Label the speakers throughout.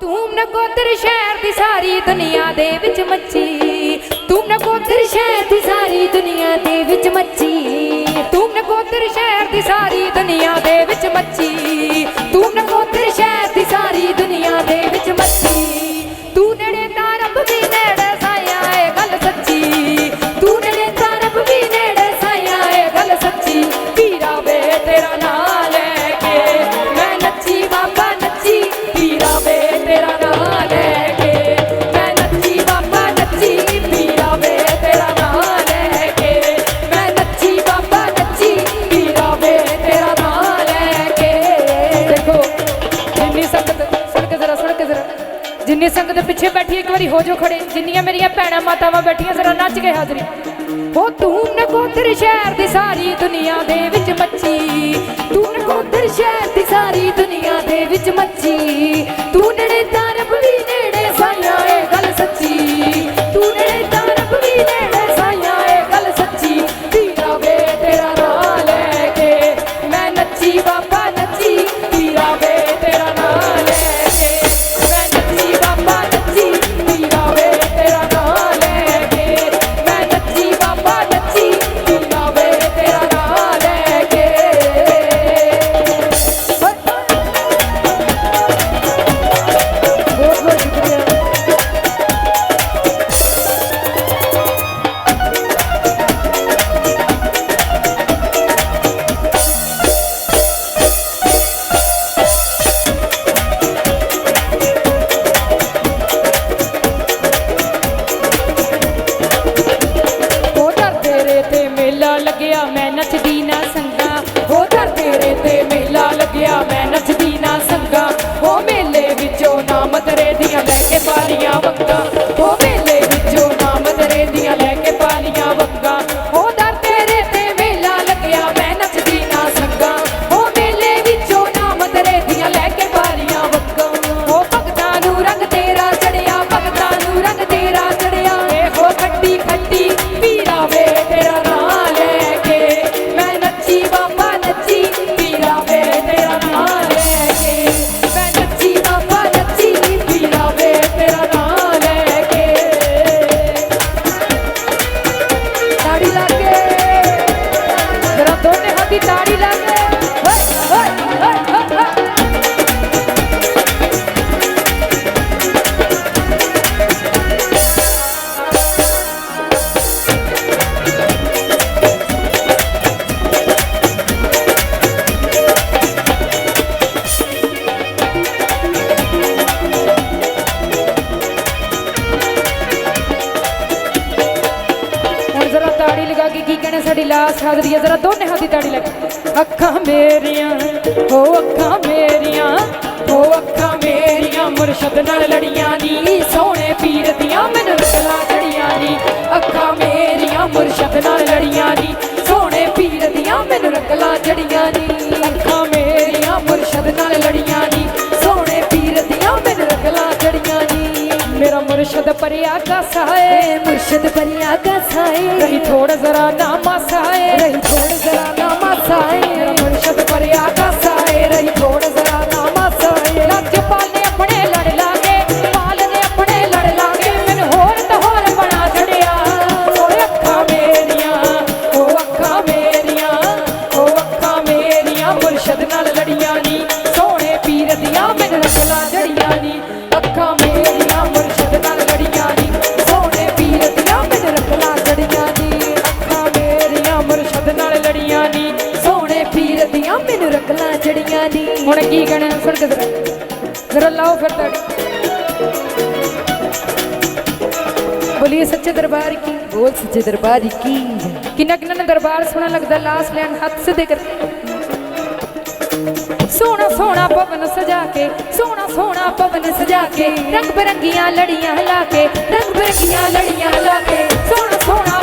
Speaker 1: ਤੂੰ ਨਕੋਦਰ ਸ਼ਹਿਰ ਦੀ ਸਾਰੀ ਦੁਨੀਆ ਦੇ ਵਿੱਚ ਮੱਚੀ। ਤੂੰ ਨਕੋਦਰ ਸ਼ਹਿਰ ਦੀ ਸਾਰੀ ਦੁਨੀਆ ਦੇ ਵਿੱਚ ਮੱਚੀ। ਤੂੰ ਨਕੋਦਰ ਸ਼ਹਿਰ ਦੀ ਸਾਰੀ ਦੁਨੀਆ ਦੇ ਵਿੱਚ ਮੱਚੀ। ਜਿੰਨੀ ਸੰਗਤ ਪਿੱਛੇ ਬੈਠੀ, ਇੱਕ ਵਾਰੀ ਹੋ ਜੋ ਖੜੇ। ਜਿੰਨੀਆਂ ਮੇਰੀਆਂ ਭੈਣਾਂ ਮਾਤਾਵਾਂ ਬੈਠੀਆਂ, ਜ਼ਰਾ ਨੱਚ ਕੇ ਹਾਜ਼ਰੀ। ਉਹ ਤੂੰ ਨਕੋਦਰ ਸ਼ਹਿਰ ਦੀ ਸਾਰੀ ਦੁਨੀਆ ਦੇ ਵਿੱਚ ਮੱਚੀ। ਤੂੰ ਨਕੋਦਰ ਸ਼ਹਿਰ ਦੀ ਸਾਰੀ ਦੁਨੀਆ ਦੇ ਵਿੱਚ ਮੱਚੀ। ਤਾੜੀ ਲਾ ਸਕਦੀ ਹੈ ਜ਼ਰਾ ਦੋਨੇ ਹੱਥ ਦੀ ਤਾੜੀ ਲਾ ਅੱਖਾਂ ਮੇਰੀਆਂ, ਹੋ ਅੱਖਾਂ ਮੇਰੀਆਂ, ਹੋ ਅੱਖਾਂ ਮੇਰੀਆਂ, ਮੁਰਸ਼ਦ ਨਾਲ ਲੜੀਆਂ ਦੀ ਸੋਹਣੇ ਪੀਰ ਦੀਆਂ ਮੈਨੂੰ परिया का साए मुर्शिद परिया का साए रही थोड़ा जरा नामा साए रही थोड़ा ਨਾ ਮੈਨੂੰ ਰਕਲਾ ਜੜੀਆਂ ਦੀ। ਹੁਣ ਕੀ ਕਹਿਣਾ ਸੜਕ ਜ਼ਰਾ। ਜ਼ਰਾ ਲਾਓ ਫਿਰ ਤੜ ਬੋਲੀਏ ਸੱਚੇ ਦਰਬਾਰ ਕੀ? ਬੋਲ ਸੱਚੇ ਦਰਬਾਰ ਕੀ ਕਿੰਨਾ ਕਿੰਨਾ ਦਰਬਾਰ ਸੋਹਣਾ ਲੱਗਦਾ ਲਾਸ ਲੈਣ ਹੱਥ ਸਿੱਧੇ ਕਰ। ਸੋਹਣਾ ਸੋਹਣਾ ਪਵਨ ਸਜਾ ਕੇ ਸੋਹਣਾ ਸੋਹਣਾ ਪਵਨ ਸਜਾ ਕੇ ਰੰਗ ਬਰੰਗੀਆਂ ਲੜੀਆਂ ਲਾ ਕੇ ਰੰਗ ਬਰੰਗੀਆਂ ਲੜੀਆਂ ਲਾ ਕੇ ਸੋਹਣਾ ਸੋਹਣਾ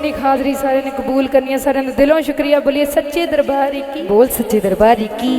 Speaker 1: ਜਿਨੀ ਹਾਜ਼ਰੀ, ਸਾਰਿਆਂ ਨੇ ਕਬੂਲ ਕਰਨੀ ਹੈ ਸਾਰਿਆਂ ਦਾ ਦਿਲੋਂ ਸ਼ੁਕਰੀਆ ਬੋਲੀਏ, ਸੱਚੇ ਦਰਬਾਰ ਕੀ। ਬੋਲ ਸੱਚੇ ਦਰਬਾਰ ਕੀ।